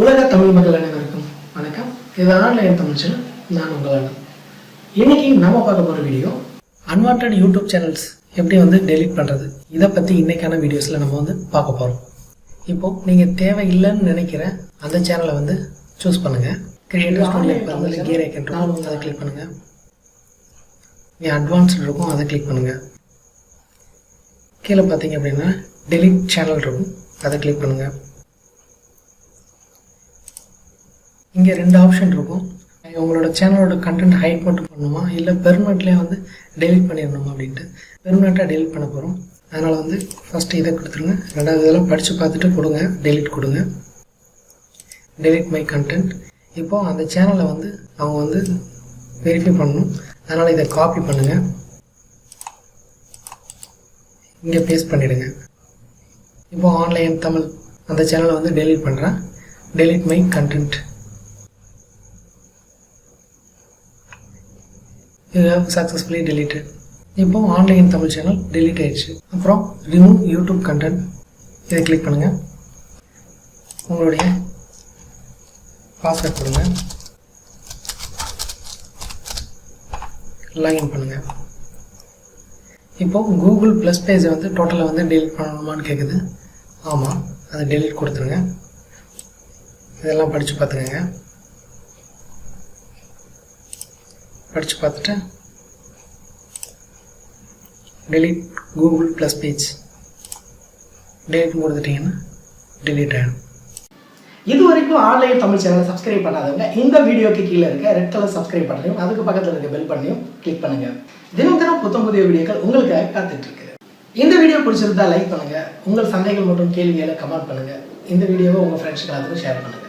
உலக தமிழ் மக்கள் அனைவருக்கும் வணக்கம். இது ஆன்லைன் தமிழ் சேனல் நான் உங்கள் அண்ணன் இன்னைக்கு நம்ம பார்க்க போகிற வீடியோ அன்வான்ட் யூடியூப் சேனல்ஸ் எப்படி வந்து டெலீட் பண்ணுறது இதை பற்றி இன்னைக்கான வீடியோஸில் நம்ம வந்து பார்க்க போகிறோம் இப்போ நீங்கள் தேவையில்லைன்னு நினைக்கிற அந்த சேனலை வந்து சூஸ் பண்ணுங்கள் கிரியேட்டிவ் ஸ்டுடியோ கியர் ஐக்கன் இருக்கும். அதை கிளிக் பண்ணுங்கள் நீ அட்வான்ஸ்டு இருக்கும். அதை கிளிக் பண்ணுங்கள் கீழே பார்த்தீங்க அப்படின்னா டெலிட் சேனல் இருக்கும். அதை கிளிக் பண்ணுங்கள் இங்கே ரெண்டு ஆப்ஷன் இருக்கும். உங்களோட சேனலோட கண்டென்ட் ஹைட் மட்டும் பண்ணணுமா இல்லை பெர்மனெண்ட்லேயே வந்து டெலிட் பண்ணிடணுமா அப்படின்ட்டு? பெர்மனெண்ட்டாக டெலிட் பண்ண போகிறோம் அதனால் வந்து ஃபஸ்ட்டு இதை கொடுத்துருங்க. ரெண்டாவது இதெல்லாம் படித்து பார்த்துட்டு கொடுங்க. டெலிட் கொடுங்க. டெலிட் மை கண்டென்ட் இப்போது அந்த சேனலை வந்து அவங்க வந்து வெரிஃபை பண்ணணும். அதனால் இதை காப்பி பண்ணுங்கள் இங்கே பேஸ்ட் பண்ணிவிடுங்க இப்போது ஆன்லைன் தமிழ் அந்த சேனலை வந்து டெலிட் பண்ணுறேன் delete my content you have successfully deleted இப்போ ஆன்லைன் தமிழ் சேனல் டெலீட் ஆயிடுச்சு. அப்புறம் ரிமூவ் யூடியூப் கண்டென்ட் இதை கிளிக் பண்ணுங்கள் உங்களுடைய பாஸ்வேர்ட் கொடுங்க. லாகின் பண்ணுங்கள் இப்போ கூகுள் ப்ளஸ் பேஜை வந்து டோட்டலாக வந்து டெலிட் பண்ணணுமான்னு கேட்குது ஆமாம் அதை டெலிட் கொடுத்துருங்க. இதெல்லாம் படித்து பார்த்துக்கங்க. படித்து பார்த்துட்டு delete Google plus page delete கொடுத்துட்டிங்கன்னா டெலிட் ஆகிடும் இது வரைக்கும் ஆன்லைன் தமிழ் சேனலை சப்ஸ்கிரைப் பண்ணாதவங்க இந்த வீடியோக்கு கீழே இருக்க ரெட் கலர் சப்ஸ்கிரைப் பண்ணையும் அதுக்கு பக்கத்தில் இருக்க பெல் பண்ணியும் கிளிக் பண்ணுங்க. தினம் தினம் புத்தம் புதிய வீடியோக்கள் உங்களுக்காக காத்துட்டு இருக்கு. இந்த வீடியோ பிடிச்சிருந்தா லைக் பண்ணுங்க. உங்கள் சந்தைகள் மற்றும் கேள்விகளை கமெண்ட் பண்ணுங்க. இந்த வீடியோவை உங்க ஃப்ரெண்ட்ஸ் எல்லாத்துக்கும் ஷேர் பண்ணுங்க.